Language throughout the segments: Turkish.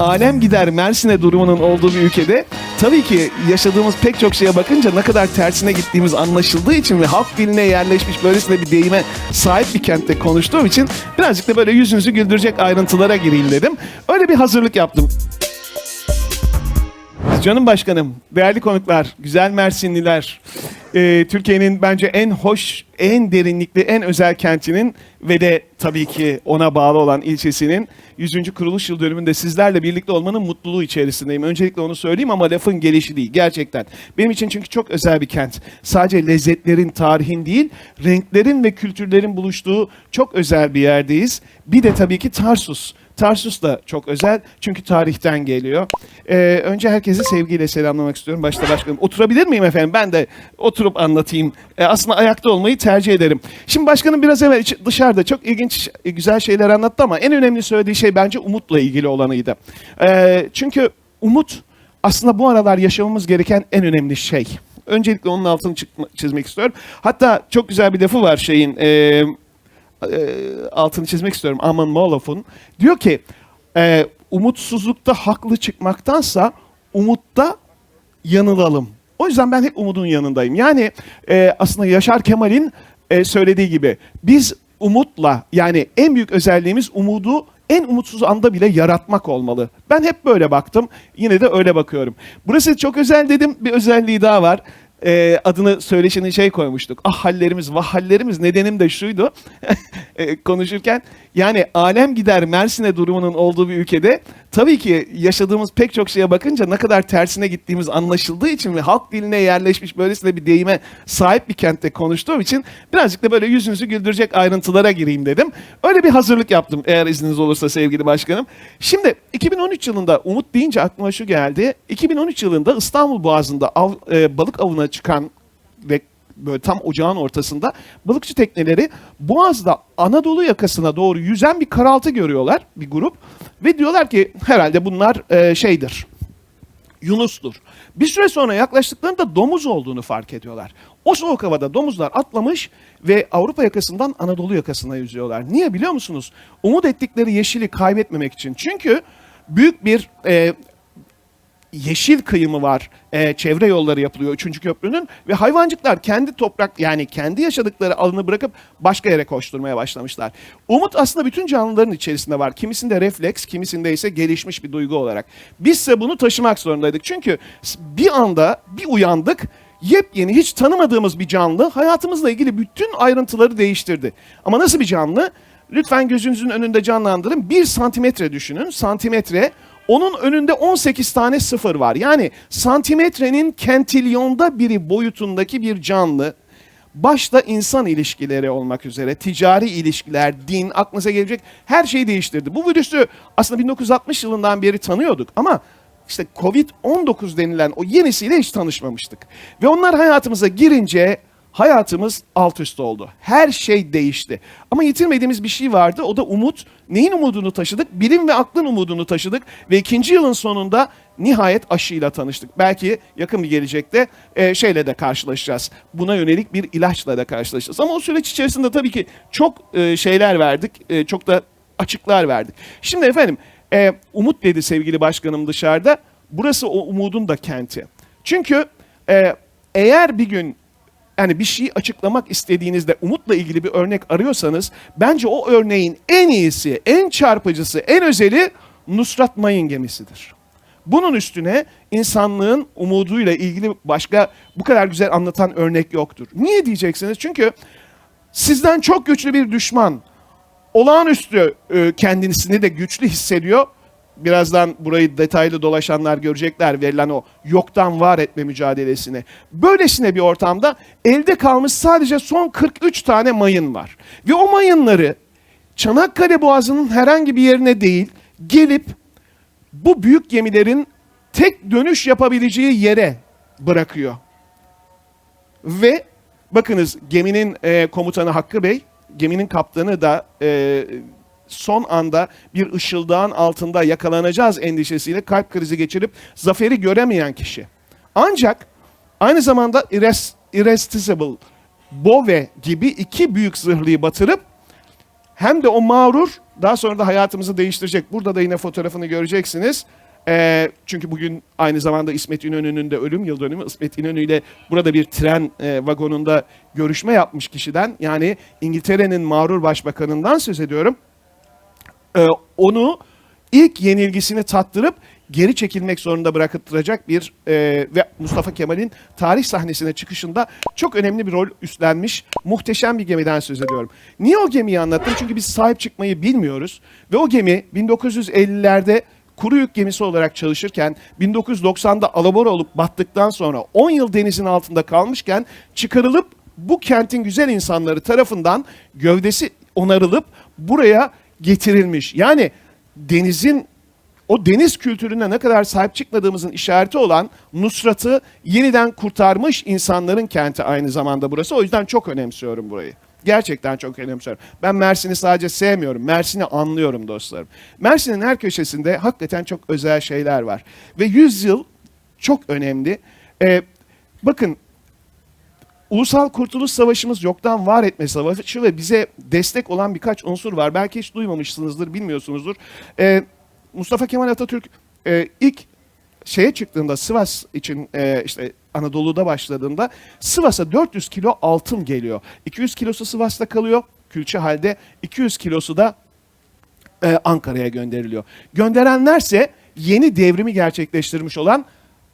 Alem gider Mersin'e durumunun olduğu bir ülkede tabii ki yaşadığımız pek çok şeye bakınca ne kadar tersine gittiğimiz anlaşıldığı için ve halk diline yerleşmiş böylesine bir deyime sahip bir kentte konuştuğum için birazcık da böyle yüzünüzü güldürecek ayrıntılara gireyim dedim. Öyle bir hazırlık yaptım. Canım başkanım, değerli konuklar, güzel Mersinliler, e, Türkiye'nin bence en hoş, en derinlikli, en özel kentinin ve de tabii ki ona bağlı olan ilçesinin 100. kuruluş yıl dönümünde sizlerle birlikte olmanın mutluluğu içerisindeyim. Öncelikle onu söyleyeyim ama lafın gelişi değil, gerçekten. Benim için çünkü çok özel bir kent. Sadece lezzetlerin, tarihin değil, renklerin ve kültürlerin buluştuğu çok özel bir yerdeyiz. Bir de tabii ki Tarsus. Tarsus da çok özel çünkü tarihten geliyor. Ee, önce herkesi sevgiyle selamlamak istiyorum. Başta başkanım. Oturabilir miyim efendim? Ben de oturup anlatayım. Ee, aslında ayakta olmayı tercih ederim. Şimdi başkanım biraz evvel dışarıda çok ilginç, e, güzel şeyler anlattı ama en önemli söylediği şey bence umutla ilgili olanıydı. Ee, çünkü umut aslında bu aralar yaşamamız gereken en önemli şey. Öncelikle onun altını çizmek istiyorum. Hatta çok güzel bir lafı var şeyin... e, e, altını çizmek istiyorum Aman Molof'un. Diyor ki e, umutsuzlukta haklı çıkmaktansa umutta yanılalım. O yüzden ben hep umudun yanındayım. Yani e, aslında Yaşar Kemal'in e, söylediği gibi biz umutla yani en büyük özelliğimiz umudu en umutsuz anda bile yaratmak olmalı. Ben hep böyle baktım. Yine de öyle bakıyorum. Burası çok özel dedim. Bir özelliği daha var e, adını söyleşinin şey koymuştuk. Ah hallerimiz, vah hallerimiz. Nedenim de şuydu e, konuşurken. Yani alem gider Mersin'e durumunun olduğu bir ülkede tabii ki yaşadığımız pek çok şeye bakınca ne kadar tersine gittiğimiz anlaşıldığı için ve halk diline yerleşmiş böylesine bir deyime sahip bir kentte konuştuğum için birazcık da böyle yüzünüzü güldürecek ayrıntılara gireyim dedim. Öyle bir hazırlık yaptım eğer izniniz olursa sevgili başkanım. Şimdi 2013 yılında Umut deyince aklıma şu geldi. 2013 yılında İstanbul Boğazı'nda av, e, balık avına çıkan ve böyle tam ocağın ortasında balıkçı tekneleri Boğaz'da Anadolu yakasına doğru yüzen bir karaltı görüyorlar bir grup ve diyorlar ki herhalde bunlar e, şeydir Yunus'tur. Bir süre sonra yaklaştıklarında domuz olduğunu fark ediyorlar. O soğuk havada domuzlar atlamış ve Avrupa yakasından Anadolu yakasına yüzüyorlar. Niye biliyor musunuz? Umut ettikleri yeşili kaybetmemek için. Çünkü büyük bir e, yeşil kıyımı var. Ee, çevre yolları yapılıyor 3. köprünün ve hayvancıklar kendi toprak yani kendi yaşadıkları alanı bırakıp başka yere koşturmaya başlamışlar. Umut aslında bütün canlıların içerisinde var. Kimisinde refleks, kimisinde ise gelişmiş bir duygu olarak. Bizse bunu taşımak zorundaydık. Çünkü bir anda bir uyandık yepyeni hiç tanımadığımız bir canlı hayatımızla ilgili bütün ayrıntıları değiştirdi. Ama nasıl bir canlı? Lütfen gözünüzün önünde canlandırın. Bir santimetre düşünün. Santimetre onun önünde 18 tane sıfır var. Yani santimetrenin kentilyonda biri boyutundaki bir canlı. Başta insan ilişkileri olmak üzere ticari ilişkiler, din, aklınıza gelecek her şeyi değiştirdi. Bu virüsü aslında 1960 yılından beri tanıyorduk ama işte Covid-19 denilen o yenisiyle hiç tanışmamıştık. Ve onlar hayatımıza girince hayatımız alt üst oldu. Her şey değişti. Ama yitirmediğimiz bir şey vardı. O da umut. Neyin umudunu taşıdık? Bilim ve aklın umudunu taşıdık. Ve ikinci yılın sonunda nihayet aşıyla tanıştık. Belki yakın bir gelecekte e, şeyle de karşılaşacağız. Buna yönelik bir ilaçla da karşılaşacağız. Ama o süreç içerisinde tabii ki çok e, şeyler verdik. E, çok da açıklar verdik. Şimdi efendim e, umut dedi sevgili başkanım dışarıda. Burası o umudun da kenti. Çünkü e, eğer bir gün yani bir şeyi açıklamak istediğinizde umutla ilgili bir örnek arıyorsanız bence o örneğin en iyisi, en çarpıcısı, en özeli Nusrat Mayın gemisidir. Bunun üstüne insanlığın umuduyla ilgili başka bu kadar güzel anlatan örnek yoktur. Niye diyeceksiniz? Çünkü sizden çok güçlü bir düşman olağanüstü e, kendisini de güçlü hissediyor. Birazdan burayı detaylı dolaşanlar görecekler verilen o yoktan var etme mücadelesini. Böylesine bir ortamda elde kalmış sadece son 43 tane mayın var. Ve o mayınları Çanakkale Boğazı'nın herhangi bir yerine değil gelip bu büyük gemilerin tek dönüş yapabileceği yere bırakıyor. Ve bakınız geminin e, komutanı Hakkı Bey, geminin kaptanı da e, son anda bir ışıldağın altında yakalanacağız endişesiyle kalp krizi geçirip zaferi göremeyen kişi. Ancak aynı zamanda Irres- Irresistible, Bove gibi iki büyük zırhlıyı batırıp hem de o mağrur daha sonra da hayatımızı değiştirecek. Burada da yine fotoğrafını göreceksiniz. Ee, çünkü bugün aynı zamanda İsmet İnönü'nün de ölüm yıl dönümü. İsmet İnönü ile burada bir tren e, vagonunda görüşme yapmış kişiden yani İngiltere'nin mağrur başbakanından söz ediyorum. Ee, onu ilk yenilgisini tattırıp geri çekilmek zorunda bırakıttıracak bir e, ve Mustafa Kemal'in tarih sahnesine çıkışında çok önemli bir rol üstlenmiş muhteşem bir gemiden söz ediyorum. Niye o gemiyi anlattım? Çünkü biz sahip çıkmayı bilmiyoruz ve o gemi 1950'lerde kuru yük gemisi olarak çalışırken 1990'da alabora olup battıktan sonra 10 yıl denizin altında kalmışken çıkarılıp bu kentin güzel insanları tarafından gövdesi onarılıp buraya getirilmiş. Yani denizin o deniz kültürüne ne kadar sahip çıkmadığımızın işareti olan Nusrat'ı yeniden kurtarmış insanların kenti aynı zamanda burası. O yüzden çok önemsiyorum burayı. Gerçekten çok önemsiyorum. Ben Mersin'i sadece sevmiyorum. Mersin'i anlıyorum dostlarım. Mersin'in her köşesinde hakikaten çok özel şeyler var. Ve 100 yıl çok önemli. Ee, bakın Ulusal Kurtuluş Savaşımız yoktan var etme savaşı ve bize destek olan birkaç unsur var. Belki hiç duymamışsınızdır, bilmiyorsunuzdur. Ee, Mustafa Kemal Atatürk e, ilk şeye çıktığında Sivas için e, işte Anadolu'da başladığında Sivas'a 400 kilo altın geliyor. 200 kilosu Sivas'ta kalıyor külçe halde. 200 kilosu da e, Ankara'ya gönderiliyor. Gönderenlerse yeni devrimi gerçekleştirmiş olan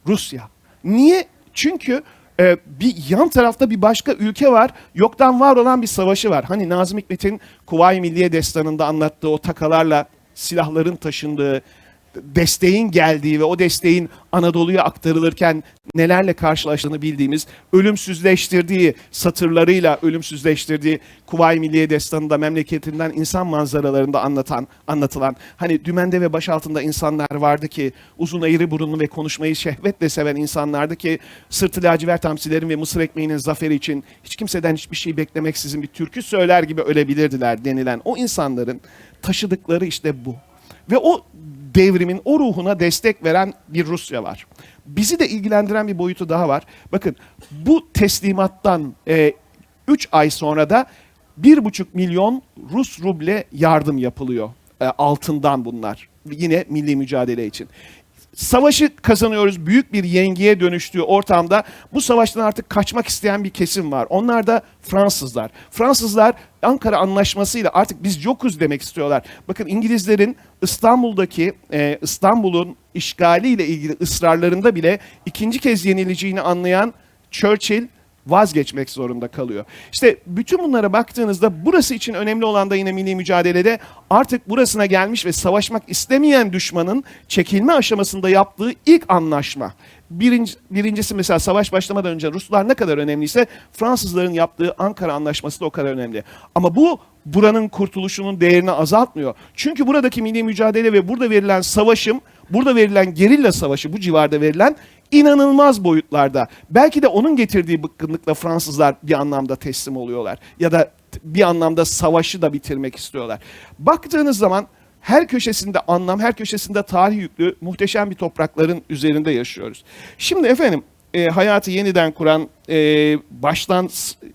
Rusya. Niye? Çünkü e, bir yan tarafta bir başka ülke var. Yoktan var olan bir savaşı var. Hani Nazım Hikmet'in Kuvayi Milliye Destanı'nda anlattığı o takalarla silahların taşındığı, desteğin geldiği ve o desteğin Anadolu'ya aktarılırken nelerle karşılaştığını bildiğimiz, ölümsüzleştirdiği satırlarıyla ölümsüzleştirdiği Kuvayi Milliye Destanı'nda memleketinden insan manzaralarında anlatan, anlatılan, hani dümende ve baş altında insanlar vardı ki, uzun eğri burunlu ve konuşmayı şehvetle seven insanlardı ki, sırtı lacivert hamsilerin ve mısır ekmeğinin zaferi için hiç kimseden hiçbir şey beklemeksizin bir türkü söyler gibi ölebilirdiler denilen o insanların taşıdıkları işte bu. Ve o devrimin o ruhuna destek veren bir Rusya var. Bizi de ilgilendiren bir boyutu daha var. Bakın bu teslimattan 3 ay sonra da 1,5 milyon Rus ruble yardım yapılıyor. E, altından bunlar. Yine milli mücadele için. Savaşı kazanıyoruz. Büyük bir yengiye dönüştüğü ortamda bu savaştan artık kaçmak isteyen bir kesim var. Onlar da Fransızlar. Fransızlar Ankara Anlaşması'yla artık biz yokuz demek istiyorlar. Bakın İngilizlerin İstanbul'daki e, İstanbul'un işgaliyle ilgili ısrarlarında bile ikinci kez yenileceğini anlayan Churchill vazgeçmek zorunda kalıyor. İşte bütün bunlara baktığınızda burası için önemli olan da yine milli mücadelede artık burasına gelmiş ve savaşmak istemeyen düşmanın çekilme aşamasında yaptığı ilk anlaşma. Birinci, birincisi mesela savaş başlamadan önce Ruslar ne kadar önemliyse Fransızların yaptığı Ankara Anlaşması da o kadar önemli. Ama bu buranın kurtuluşunun değerini azaltmıyor. Çünkü buradaki milli mücadele ve burada verilen savaşım, burada verilen gerilla savaşı, bu civarda verilen inanılmaz boyutlarda. Belki de onun getirdiği bıkkınlıkla Fransızlar bir anlamda teslim oluyorlar. Ya da bir anlamda savaşı da bitirmek istiyorlar. Baktığınız zaman her köşesinde anlam, her köşesinde tarih yüklü muhteşem bir toprakların üzerinde yaşıyoruz. Şimdi efendim e, hayatı yeniden kuran, e, baştan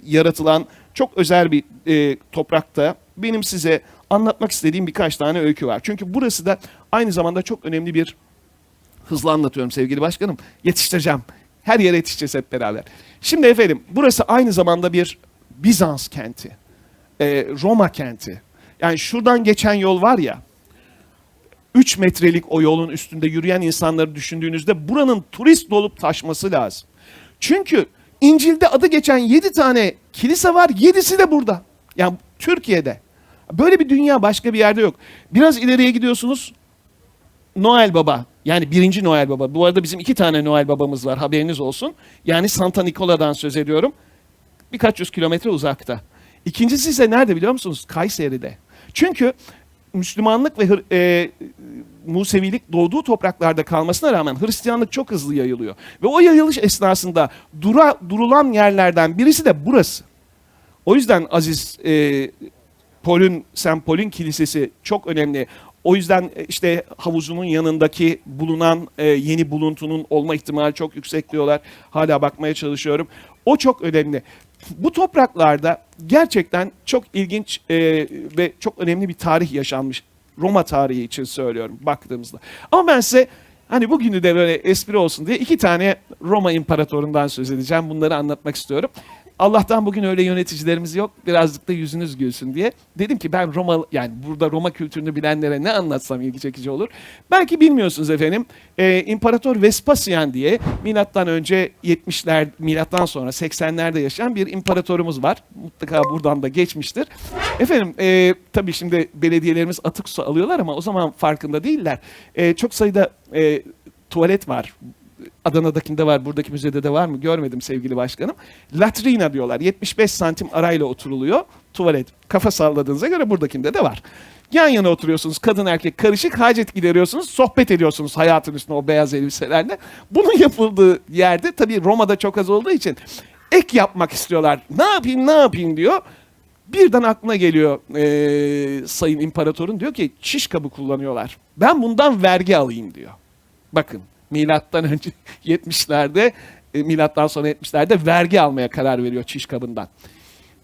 yaratılan çok özel bir e, toprakta benim size anlatmak istediğim birkaç tane öykü var. Çünkü burası da aynı zamanda çok önemli bir hızlı anlatıyorum sevgili başkanım. Yetiştireceğim. Her yere yetişeceğiz hep beraber. Şimdi efendim burası aynı zamanda bir Bizans kenti. E, Roma kenti. Yani şuradan geçen yol var ya 3 metrelik o yolun üstünde yürüyen insanları düşündüğünüzde buranın turist dolup taşması lazım. Çünkü İncil'de adı geçen 7 tane kilise var. 7'si de burada. Yani Türkiye'de. Böyle bir dünya başka bir yerde yok. Biraz ileriye gidiyorsunuz. Noel Baba. Yani birinci Noel Baba. Bu arada bizim iki tane Noel Babamız var haberiniz olsun. Yani Santa Nicola'dan söz ediyorum. Birkaç yüz kilometre uzakta. İkincisi ise nerede biliyor musunuz? Kayseri'de. Çünkü Müslümanlık ve e, Musevilik doğduğu topraklarda kalmasına rağmen Hristiyanlık çok hızlı yayılıyor. Ve o yayılış esnasında dura, durulan yerlerden birisi de burası. O yüzden Aziz e, Pol'ün, St. Paul'ün kilisesi çok önemli. O yüzden e, işte havuzunun yanındaki bulunan e, yeni buluntunun olma ihtimali çok yüksek diyorlar. Hala bakmaya çalışıyorum. O çok önemli. bu topraklarda gerçekten çok ilginç e, ve çok önemli bir tarih yaşanmış. Roma tarihi için söylüyorum baktığımızda. Ama ben size hani bugünü de böyle espri olsun diye iki tane Roma imparatorundan söz edeceğim. Bunları anlatmak istiyorum. Allah'tan bugün öyle yöneticilerimiz yok. Birazcık da yüzünüz gülsün diye. Dedim ki ben Roma yani burada Roma kültürünü bilenlere ne anlatsam ilgi çekici olur. Belki bilmiyorsunuz efendim. Ee, İmparator Vespasian diye milattan önce 70'ler milattan sonra 80'lerde yaşayan bir imparatorumuz var. Mutlaka buradan da geçmiştir. Efendim e, tabii şimdi belediyelerimiz atık su alıyorlar ama o zaman farkında değiller. E, çok sayıda e, tuvalet var. Adana'dakinde var, buradaki müzede de var mı görmedim sevgili başkanım. Latrina diyorlar. 75 santim arayla oturuluyor. Tuvalet. Kafa salladığınıza göre buradakinde de var. Yan yana oturuyorsunuz kadın erkek karışık hacet gideriyorsunuz sohbet ediyorsunuz hayatın üstüne o beyaz elbiselerle. Bunun yapıldığı yerde tabii Roma'da çok az olduğu için ek yapmak istiyorlar. Ne yapayım ne yapayım diyor. Birden aklına geliyor eee, sayın imparatorun diyor ki çiş kabı kullanıyorlar. Ben bundan vergi alayım diyor. Bakın milattan önce 70'lerde e, milattan sonra 70'lerde vergi almaya karar veriyor çiş kabından.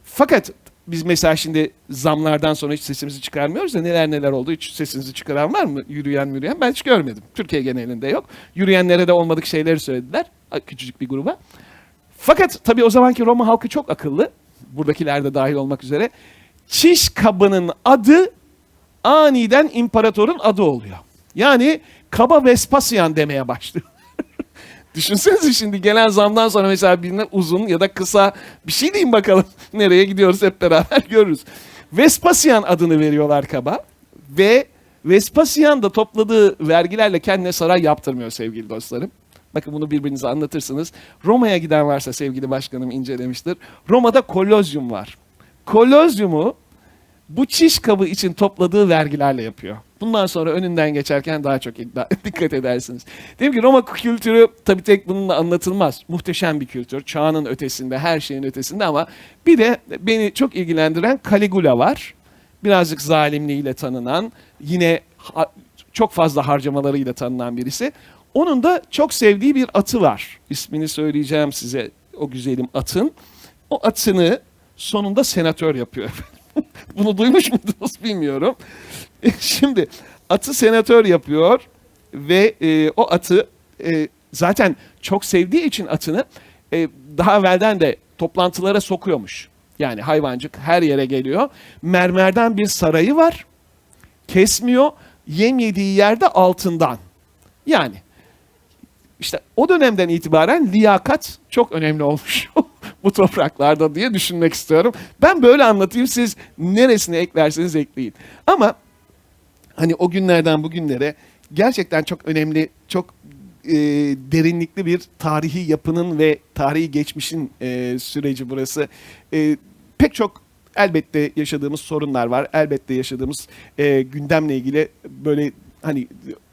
Fakat biz mesela şimdi zamlardan sonra hiç sesimizi çıkarmıyoruz da neler neler oldu hiç sesinizi çıkaran var mı? Yürüyen yürüyen ben hiç görmedim. Türkiye genelinde yok. Yürüyenlere de olmadık şeyleri söylediler. Küçücük bir gruba. Fakat tabii o zamanki Roma halkı çok akıllı. Buradakiler de dahil olmak üzere. Çiş kabının adı aniden imparatorun adı oluyor. Yani kaba Vespasyan demeye başlıyor. Düşünsenize şimdi gelen zamdan sonra mesela birine uzun ya da kısa bir şey diyeyim bakalım. Nereye gidiyoruz hep beraber görürüz. Vespasyan adını veriyorlar kaba ve Vespasyan da topladığı vergilerle kendine saray yaptırmıyor sevgili dostlarım. Bakın bunu birbirinize anlatırsınız. Roma'ya giden varsa sevgili başkanım incelemiştir. Roma'da kolozyum var. Kolozyumu bu çiş kabı için topladığı vergilerle yapıyor. Bundan sonra önünden geçerken daha çok iddia, dikkat edersiniz. Dedim ki Roma kültürü tabii tek bununla anlatılmaz. Muhteşem bir kültür. Çağının ötesinde, her şeyin ötesinde ama bir de beni çok ilgilendiren Caligula var. Birazcık zalimliğiyle tanınan, yine çok fazla harcamalarıyla tanınan birisi. Onun da çok sevdiği bir atı var. İsmini söyleyeceğim size o güzelim atın. O atını sonunda senatör yapıyor. Bunu duymuş muydunuz bilmiyorum. Şimdi atı senatör yapıyor ve e, o atı e, zaten çok sevdiği için atını e, daha evvelden de toplantılara sokuyormuş. Yani hayvancık her yere geliyor. Mermerden bir sarayı var. Kesmiyor. Yem yediği yerde altından. Yani işte o dönemden itibaren liyakat çok önemli olmuş bu topraklarda diye düşünmek istiyorum. Ben böyle anlatayım siz neresine eklerseniz ekleyin. Ama hani o günlerden bugünlere gerçekten çok önemli, çok e, derinlikli bir tarihi yapının ve tarihi geçmişin e, süreci burası. E, pek çok elbette yaşadığımız sorunlar var. Elbette yaşadığımız e, gündemle ilgili böyle hani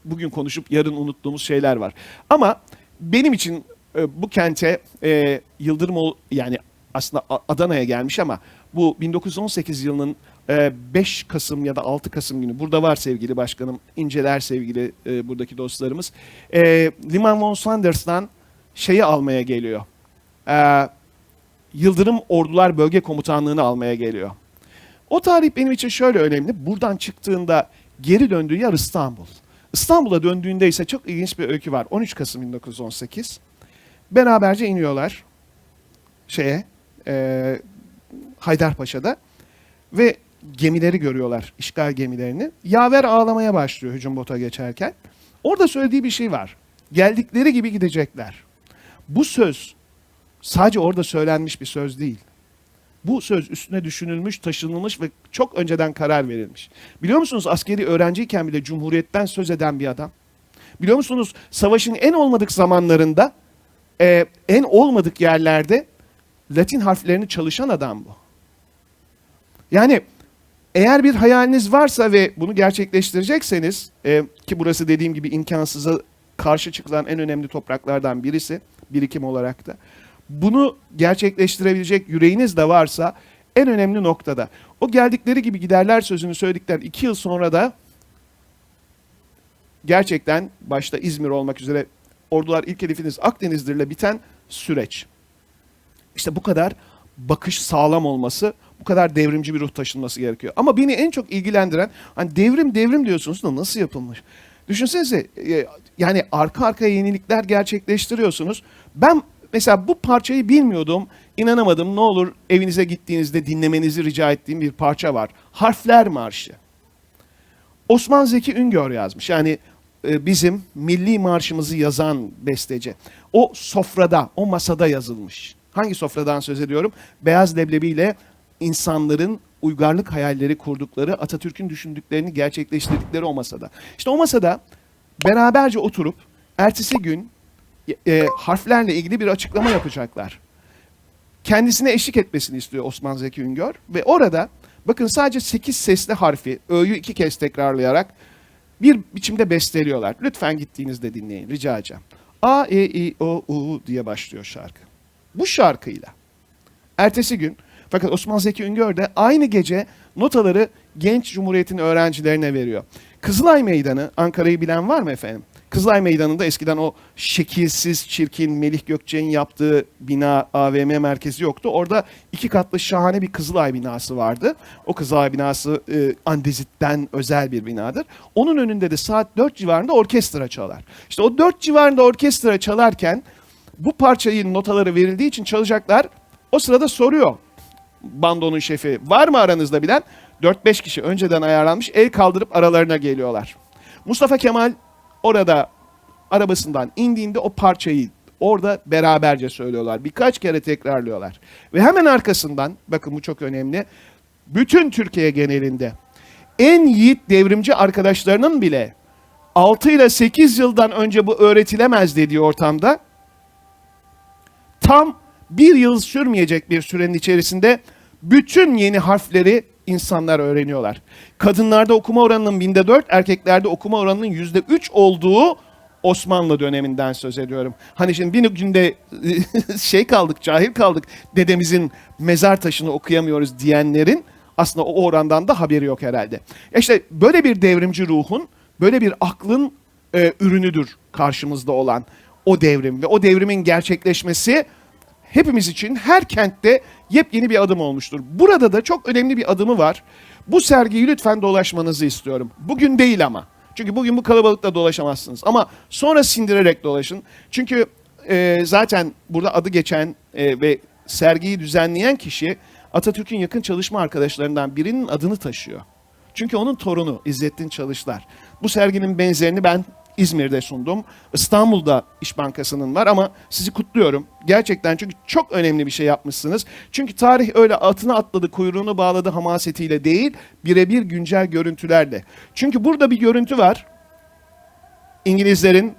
bugün konuşup yarın unuttuğumuz şeyler var. Ama benim için e, bu kente e, Yıldırım yani aslında Adana'ya gelmiş ama bu 1918 yılının e, 5 Kasım ya da 6 Kasım günü burada var sevgili başkanım inceler sevgili e, buradaki dostlarımız e, Liman von Sanders'tan şeyi almaya geliyor. E, Yıldırım Ordular Bölge Komutanlığı'nı almaya geliyor. O tarih benim için şöyle önemli. Buradan çıktığında geri döndüğü yer İstanbul. İstanbul'a döndüğünde ise çok ilginç bir öykü var. 13 Kasım 1918. Beraberce iniyorlar şeye e, Haydarpaşa'da ve gemileri görüyorlar, işgal gemilerini. Yaver ağlamaya başlıyor hücum bota geçerken. Orada söylediği bir şey var. Geldikleri gibi gidecekler. Bu söz sadece orada söylenmiş bir söz değil. Bu söz üstüne düşünülmüş, taşınılmış ve çok önceden karar verilmiş. Biliyor musunuz askeri öğrenciyken bile Cumhuriyet'ten söz eden bir adam. Biliyor musunuz savaşın en olmadık zamanlarında, e, en olmadık yerlerde Latin harflerini çalışan adam bu. Yani eğer bir hayaliniz varsa ve bunu gerçekleştirecekseniz e, ki burası dediğim gibi imkansıza karşı çıkılan en önemli topraklardan birisi birikim olarak da bunu gerçekleştirebilecek yüreğiniz de varsa en önemli noktada. O geldikleri gibi giderler sözünü söyledikten iki yıl sonra da gerçekten başta İzmir olmak üzere ordular ilk hedefiniz Akdeniz'dirle biten süreç. İşte bu kadar bakış sağlam olması, bu kadar devrimci bir ruh taşınması gerekiyor. Ama beni en çok ilgilendiren hani devrim devrim diyorsunuz da nasıl yapılmış? Düşünsenize e, yani arka arkaya yenilikler gerçekleştiriyorsunuz. Ben mesela bu parçayı bilmiyordum, inanamadım. Ne olur evinize gittiğinizde dinlemenizi rica ettiğim bir parça var. Harfler Marşı. Osman Zeki Üngör yazmış. Yani bizim milli marşımızı yazan besteci. O sofrada, o masada yazılmış. Hangi sofradan söz ediyorum? Beyaz leblebiyle insanların uygarlık hayalleri kurdukları, Atatürk'ün düşündüklerini gerçekleştirdikleri o masada. İşte o masada beraberce oturup ertesi gün e, harflerle ilgili bir açıklama yapacaklar. Kendisine eşlik etmesini istiyor Osman Zeki Üngör ve orada bakın sadece 8 sesli harfi ö'yü iki kez tekrarlayarak bir biçimde besteliyorlar. Lütfen gittiğinizde dinleyin rica edeceğim. A, E, I, O, U diye başlıyor şarkı. Bu şarkıyla ertesi gün fakat Osman Zeki Üngör de aynı gece notaları Genç Cumhuriyet'in öğrencilerine veriyor. Kızılay Meydanı, Ankara'yı bilen var mı efendim? Kızılay Meydanı'nda eskiden o şekilsiz, çirkin Melih Gökçe'nin yaptığı bina AVM merkezi yoktu. Orada iki katlı şahane bir Kızılay binası vardı. O Kızılay binası e, Andezit'ten özel bir binadır. Onun önünde de saat 4 civarında orkestra çalar. İşte o 4 civarında orkestra çalarken bu parçayı notaları verildiği için çalacaklar. O sırada soruyor bandonun şefi. Var mı aranızda bilen? 4-5 kişi önceden ayarlanmış el kaldırıp aralarına geliyorlar. Mustafa Kemal orada arabasından indiğinde o parçayı orada beraberce söylüyorlar. Birkaç kere tekrarlıyorlar. Ve hemen arkasından bakın bu çok önemli. Bütün Türkiye genelinde en yiğit devrimci arkadaşlarının bile 6 ile 8 yıldan önce bu öğretilemez dediği ortamda tam bir yıl sürmeyecek bir sürenin içerisinde bütün yeni harfleri insanlar öğreniyorlar. Kadınlarda okuma oranının binde dört, erkeklerde okuma oranının yüzde üç olduğu Osmanlı döneminden söz ediyorum. Hani şimdi bir günde şey kaldık, cahil kaldık, dedemizin mezar taşını okuyamıyoruz diyenlerin aslında o orandan da haberi yok herhalde. İşte böyle bir devrimci ruhun, böyle bir aklın e, ürünüdür karşımızda olan o devrim ve o devrimin gerçekleşmesi hepimiz için her kentte yepyeni bir adım olmuştur. Burada da çok önemli bir adımı var. Bu sergiyi lütfen dolaşmanızı istiyorum. Bugün değil ama. Çünkü bugün bu kalabalıkta dolaşamazsınız. Ama sonra sindirerek dolaşın. Çünkü e, zaten burada adı geçen e, ve sergiyi düzenleyen kişi Atatürk'ün yakın çalışma arkadaşlarından birinin adını taşıyor. Çünkü onun torunu İzzettin Çalışlar. Bu serginin benzerini ben İzmir'de sundum. İstanbul'da İş Bankası'nın var ama sizi kutluyorum. Gerçekten çünkü çok önemli bir şey yapmışsınız. Çünkü tarih öyle atına atladı, kuyruğunu bağladı hamasetiyle değil, birebir güncel görüntülerle. Çünkü burada bir görüntü var. İngilizlerin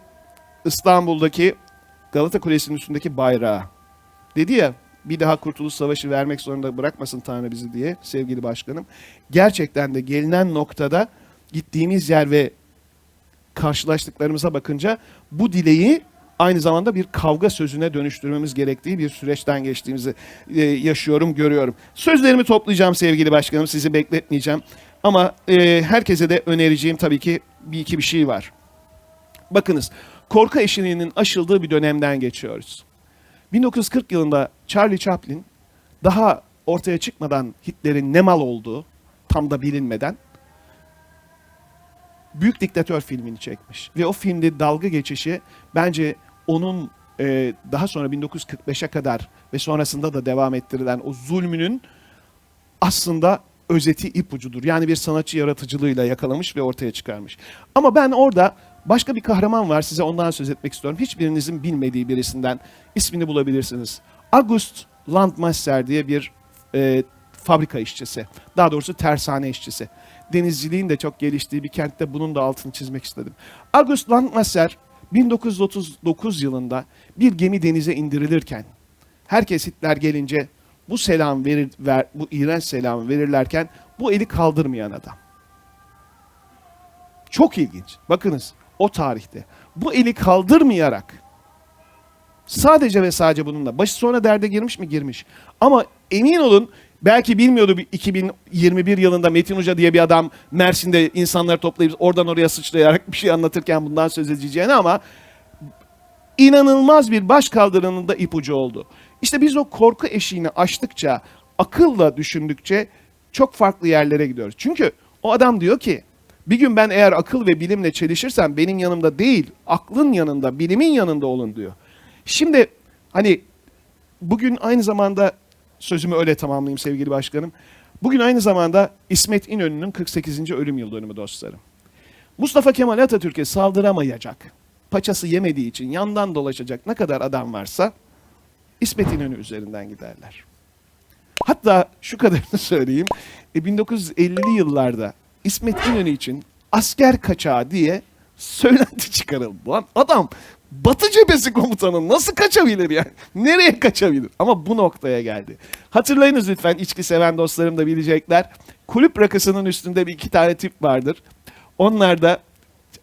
İstanbul'daki Galata Kulesi'nin üstündeki bayrağı. Dedi ya bir daha Kurtuluş Savaşı vermek zorunda bırakmasın Tanrı bizi diye sevgili başkanım. Gerçekten de gelinen noktada gittiğimiz yer ve karşılaştıklarımıza bakınca bu dileği aynı zamanda bir kavga sözüne dönüştürmemiz gerektiği bir süreçten geçtiğimizi e, yaşıyorum, görüyorum. Sözlerimi toplayacağım sevgili başkanım, sizi bekletmeyeceğim. Ama e, herkese de önereceğim tabii ki bir iki bir şey var. Bakınız, korku eşiğinin aşıldığı bir dönemden geçiyoruz. 1940 yılında Charlie Chaplin daha ortaya çıkmadan Hitler'in ne mal olduğu tam da bilinmeden Büyük Diktatör filmini çekmiş. Ve o filmde dalga geçişi bence onun e, daha sonra 1945'e kadar ve sonrasında da devam ettirilen o zulmünün aslında özeti ipucudur. Yani bir sanatçı yaratıcılığıyla yakalamış ve ortaya çıkarmış. Ama ben orada başka bir kahraman var size ondan söz etmek istiyorum. Hiçbirinizin bilmediği birisinden ismini bulabilirsiniz. August Landmasser diye bir e, fabrika işçisi. Daha doğrusu tersane işçisi denizciliğin de çok geliştiği bir kentte bunun da altını çizmek istedim. August Landmasser 1939 yılında bir gemi denize indirilirken herkes Hitler gelince bu selam verir, ver, bu iğrenç selamı verirlerken bu eli kaldırmayan adam. Çok ilginç. Bakınız o tarihte bu eli kaldırmayarak sadece ve sadece bununla başı sonra derde girmiş mi girmiş. Ama emin olun Belki bilmiyordu 2021 yılında Metin Hoca diye bir adam Mersin'de insanları toplayıp oradan oraya sıçrayarak bir şey anlatırken bundan söz edeceğini ama inanılmaz bir baş kaldırının da ipucu oldu. İşte biz o korku eşiğini aştıkça, akılla düşündükçe çok farklı yerlere gidiyoruz. Çünkü o adam diyor ki bir gün ben eğer akıl ve bilimle çelişirsem benim yanımda değil, aklın yanında, bilimin yanında olun diyor. Şimdi hani bugün aynı zamanda sözümü öyle tamamlayayım sevgili başkanım. Bugün aynı zamanda İsmet İnönü'nün 48. ölüm yıl dönümü dostlarım. Mustafa Kemal Atatürk'e saldıramayacak, paçası yemediği için yandan dolaşacak ne kadar adam varsa İsmet İnönü üzerinden giderler. Hatta şu kadarını söyleyeyim. E, 1950'li yıllarda İsmet İnönü için asker kaçağı diye söylenti çıkarıldı. Lan adam Batı cephesi komutanı nasıl kaçabilir yani? Nereye kaçabilir? Ama bu noktaya geldi. Hatırlayınız lütfen içki seven dostlarım da bilecekler. Kulüp rakısının üstünde bir iki tane tip vardır. Onlar da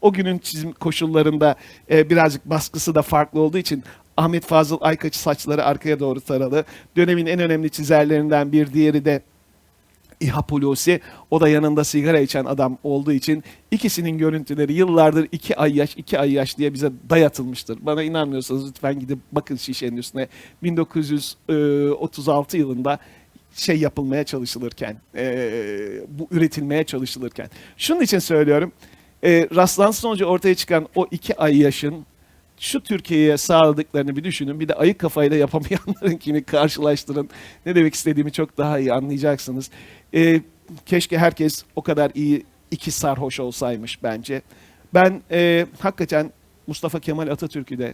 o günün çizim koşullarında e, birazcık baskısı da farklı olduğu için Ahmet Fazıl Aykaç saçları arkaya doğru taralı. Dönemin en önemli çizerlerinden bir diğeri de İHA Hulusi. O da yanında sigara içen adam olduğu için ikisinin görüntüleri yıllardır iki ay yaş, iki ay yaş diye bize dayatılmıştır. Bana inanmıyorsanız lütfen gidip bakın şişenin üstüne. 1936 yılında şey yapılmaya çalışılırken, e, bu üretilmeye çalışılırken. Şunun için söylüyorum. E, rastlantı sonucu ortaya çıkan o iki ay yaşın şu Türkiye'ye sağladıklarını bir düşünün. Bir de ayık kafayla yapamayanlarınkini karşılaştırın. Ne demek istediğimi çok daha iyi anlayacaksınız. Ee, keşke herkes o kadar iyi iki sarhoş olsaymış bence. Ben e, hakikaten Mustafa Kemal Atatürk'ü de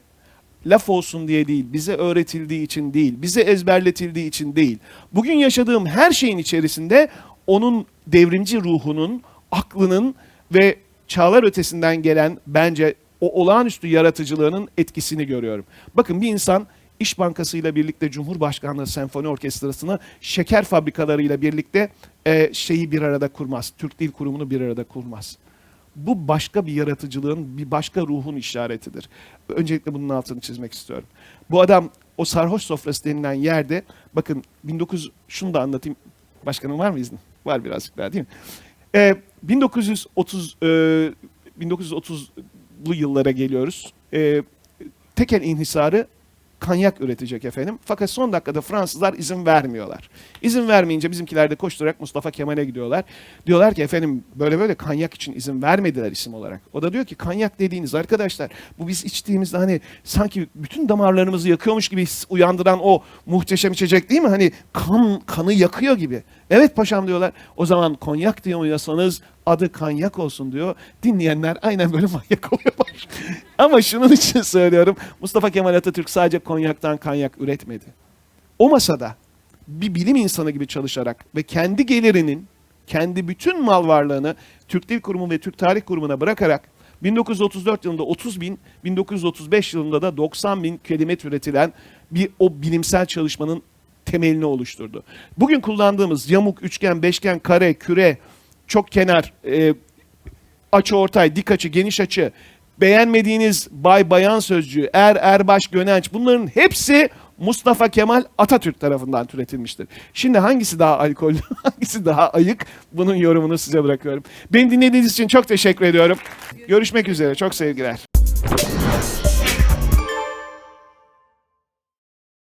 laf olsun diye değil, bize öğretildiği için değil, bize ezberletildiği için değil. Bugün yaşadığım her şeyin içerisinde onun devrimci ruhunun, aklının ve çağlar ötesinden gelen bence o olağanüstü yaratıcılığının etkisini görüyorum. Bakın bir insan İş Bankası ile birlikte Cumhurbaşkanlığı Senfoni Orkestrası'nı şeker fabrikalarıyla birlikte e, şeyi bir arada kurmaz. Türk Dil Kurumu'nu bir arada kurmaz. Bu başka bir yaratıcılığın, bir başka ruhun işaretidir. Öncelikle bunun altını çizmek istiyorum. Bu adam o sarhoş sofrası denilen yerde, bakın 19, şunu da anlatayım. Başkanım var mı iznin? Var birazcık daha değil mi? Ee, 1930 e, 1930'lu yıllara geliyoruz. Ee, tekel inhisarı kanyak üretecek efendim. Fakat son dakikada Fransızlar izin vermiyorlar. İzin vermeyince bizimkiler de koşturarak Mustafa Kemal'e gidiyorlar. Diyorlar ki efendim böyle böyle kanyak için izin vermediler isim olarak. O da diyor ki kanyak dediğiniz arkadaşlar bu biz içtiğimizde hani sanki bütün damarlarımızı yakıyormuş gibi uyandıran o muhteşem içecek değil mi? Hani kan kanı yakıyor gibi. Evet paşam diyorlar. O zaman konyak diyorsanız adı kanyak olsun diyor. Dinleyenler aynen böyle manyak oluyorlar. Ama şunun için söylüyorum. Mustafa Kemal Atatürk sadece konyaktan kanyak üretmedi. O masada bir bilim insanı gibi çalışarak ve kendi gelirinin, kendi bütün mal varlığını Türk Dil Kurumu ve Türk Tarih Kurumu'na bırakarak 1934 yılında 30 bin, 1935 yılında da 90 bin kelime üretilen bir o bilimsel çalışmanın temelini oluşturdu. Bugün kullandığımız yamuk, üçgen, beşgen, kare, küre, çok kenar, e, açı ortay, dik açı, geniş açı, beğenmediğiniz bay bayan sözcüğü, er, erbaş, gönenç bunların hepsi Mustafa Kemal Atatürk tarafından türetilmiştir. Şimdi hangisi daha alkollü, hangisi daha ayık bunun yorumunu size bırakıyorum. Beni dinlediğiniz için çok teşekkür ediyorum. Görüşmek üzere, çok sevgiler.